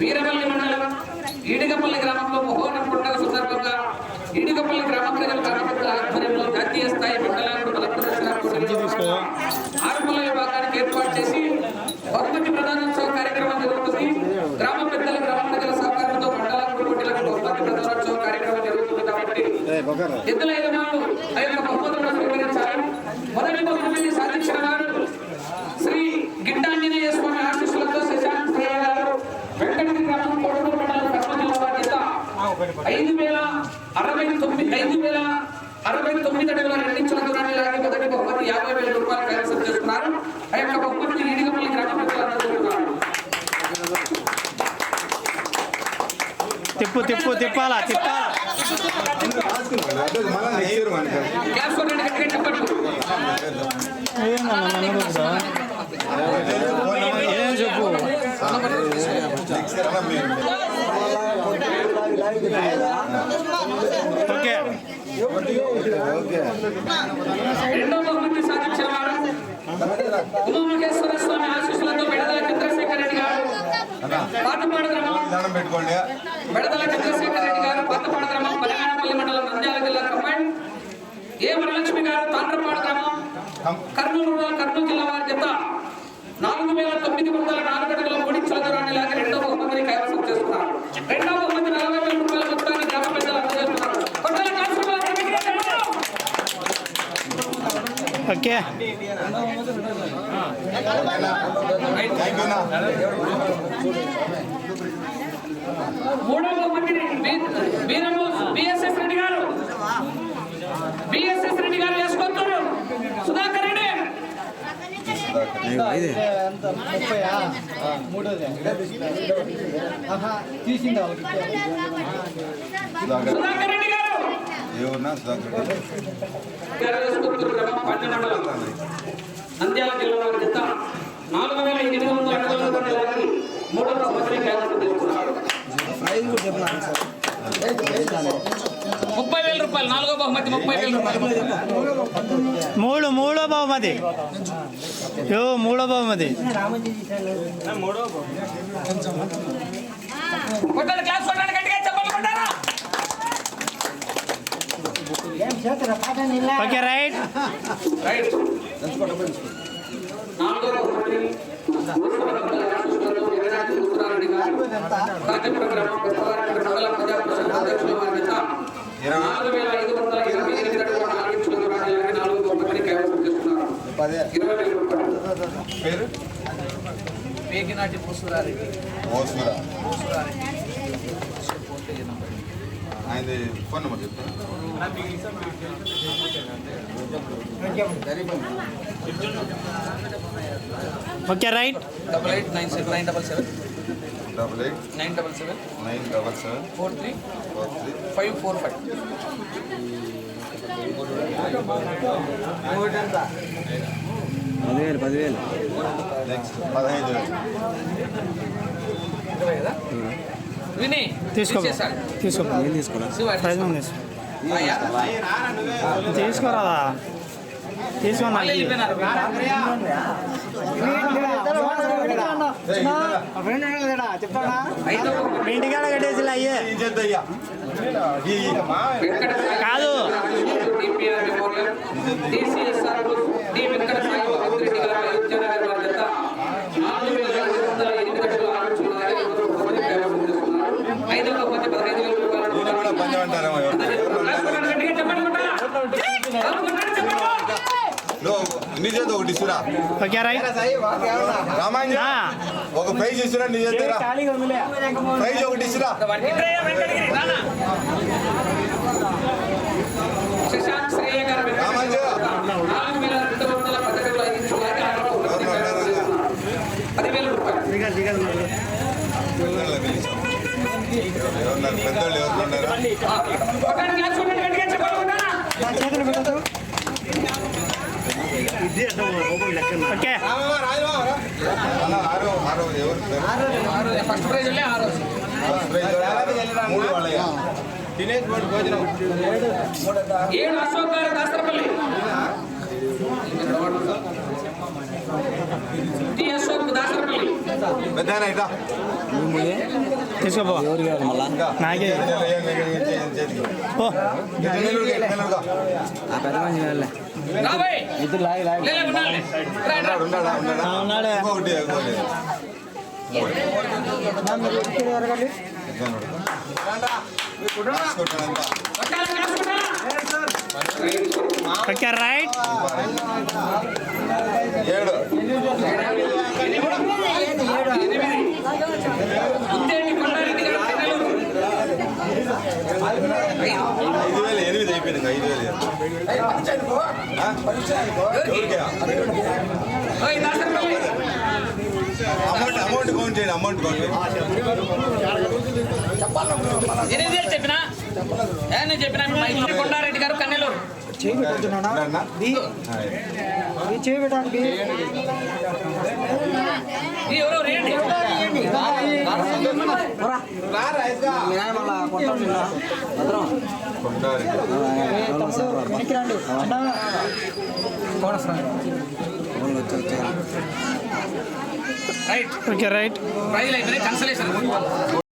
వీరవల్లి మండలం ఈడిగపల్లి గ్రామంలో మొహోనం పండుగ సందర్భంగా ఈడిగపల్లి గ్రామ ప్రజల గ్రామ ఆధ్వర్యంలో జాతీయ స్థాయి మండలాలను బల ప్రదర్శన పోటీలు ఆరుమల విభాగానికి ఏర్పాటు చేసి బహుమతి ప్రధానోత్సవ కార్యక్రమం జరుగుతుంది గ్రామ పెద్దల గ్రామ ప్రజల సహకారంతో పోటీలకు బహుమతి ప్రధానోత్సవ కార్యక్రమం జరుగుతుంది కాబట్టి ఎద్దుల యజమానులు ఆ యొక్క బహుమతులను స్వీకరించాలి మొదటి బహుమతిని సాధించిన వారు శ్రీ గిడ్డాంజనేయ స్వామి ఆశీస్సులతో శశాంక్ శ్రేయ గారు వెంకటగిరి గ్రామం కొడుకు మండలం కడప జిల్లా బాధ్యత ఐదు వేల అరవై తొమ్మిది ఐదు వేల అరవై తొమ్మిది అడుగుల రెండించుల దూరాన్ని లాగి మొదటి బహుమతి యాభై వేల రూపాయలు కైవసం చేస్తున్నారు. ఆ యొక్క బహుమతిని ఈడిగపల్లి గ్రామ తిప్పు తిప్పు తిప్పాలా తిప్పాలా? ఏం చెప్పు? ఓకే. రెండో బహుమతి సాధించిన వారు ఉమామహేశ్వర స్వామి ఆశీస్సులతో విడదల చంద్రశేఖర్ రెడ్డి గారు పాతపాడు గ్రామం దండం పెట్టుకోండి విడదల చంద్రశేఖర్ రెడ్డి గారు పాతపాడు గ్రామం పల్లెగానపల్లి మండలం నంద్యాల జిల్లా కంబైన్ ఏ వరలక్ష్మి గారు తాండ్రపాడు గ్రామం కర్నూలు కర్నూలు జిల్లా వారి జత నాలుగు వేల తొమ్మిది వందల నాలుగు అడుగుల మూడించుల దూరాన్ని లాగి రెండో బహుమతిని కైవసం చేస్తున్నారు రెండవ బహుమతి నలభై వేల రూపాయల మొత్తాన్ని గ్రామ ప్రజలు అందజేస్తున్నారు కొట్టాలి కాల్చుకోవాలి, గట్టిగా చెప్పండి. ఓకే. మూడవ బి- వీరము బిఎస్ఎస్ రెడ్డి గారు. బిఎస్ఎస్ రెడ్డి గారు వేసుకొస్తున్నారు. సుధాకర్ రెడ్డి. సుధాకర్ రెడ్డి గారు. ఏమన్నా సుధాకర్ గారు? మండలం నంద్యాల జిల్లా వారి జత నాలుగు వేల ఎనిమిది వందల అడుగుల లాగి మూడవ చేసుకున్నారు ముప్పై వేల రూపాయలు నాలుగో బహుమతి ముప్పై వేల రూపాయలు మూడు మూడో బహుమతి. యో మూడో బహుమతి. కొట్టాలి క్లాస్ ఓకే రైట్ రైట్ నాలుగో బహుమతి మున్సిపల్ ఆశీస్సులతో ఎర్రనాటి ఆయనది ఫోన్ నెంబర్ చెప్తాను okay right. Double eight nine seven nine double seven. Double eight nine double seven. Nine double seven four three four three five four five. పదివేలు పదివేలు. Next పదహైదు వేలు. ఇరవై కదా? తీసుకో. తీసుకో. తీసుకోరాదా ఇంటికాడ కట్టేసి అయ్యే కాదు. DPR memorial DCSR D Venkata Sai Bhagat Reddy garu Ayodhya Nagar వారి జత నాలుగు వేల ఐదు వందల ఎనిమిది అడుగుల ఆరు ఇంచుల ఐదు వందల బహుమతి కైవసం చేసుకున్నారు. ఐదవ బహుమతి పదహైదు వేల రూపాయలు నేను కూడా పంచం అంటారేమో ఎవరు గట్టిగా చెప్పండి కొట్టాలా? కొట్టాలి, చెప్పండి. నువ్వు నీ చేత ఒకటి ఇస్తురా రామాంజ. ఒక ప్రైజ్ ఇస్తురా నీ చేత ప్రైజ్ ఒకటి ఇస్తురా. రామాంజ. పెద్దోళ్ళు ఎవరు ఉన్నారు? కొట్టాలా? ఓకే అన్న ఆరో ఆరో ఎవరు పేరు? తీసుకోపో ఇంకా నాకే ఏం లేదు, ఏం లేదు, ఏం చేయం, చేతికి. ఓ ఇట్లా నిలువుగా, ఇట్లా నిలువుగా. రాబోయ్ లే, లే, ఉండాలి. రా, రా. ఉన్నాడా, ఓకే రైట్ ఏడు ఐదు వేలు ఎనిమిది అయిపోయింది ఐదు వేలు ఆ? అమౌంట్ కౌంట్ చేయండి అమౌంట్ కౌంట్ చేయండి. చెప్పినా? చెప్పినా కొండారెడ్డి గారు కన్నెలూరు. ఎవరో రేండి. కొంటారు రైట్ ఓకే రైట్ ప్రైజ్ అయిపోయినాయి కన్సలేషన్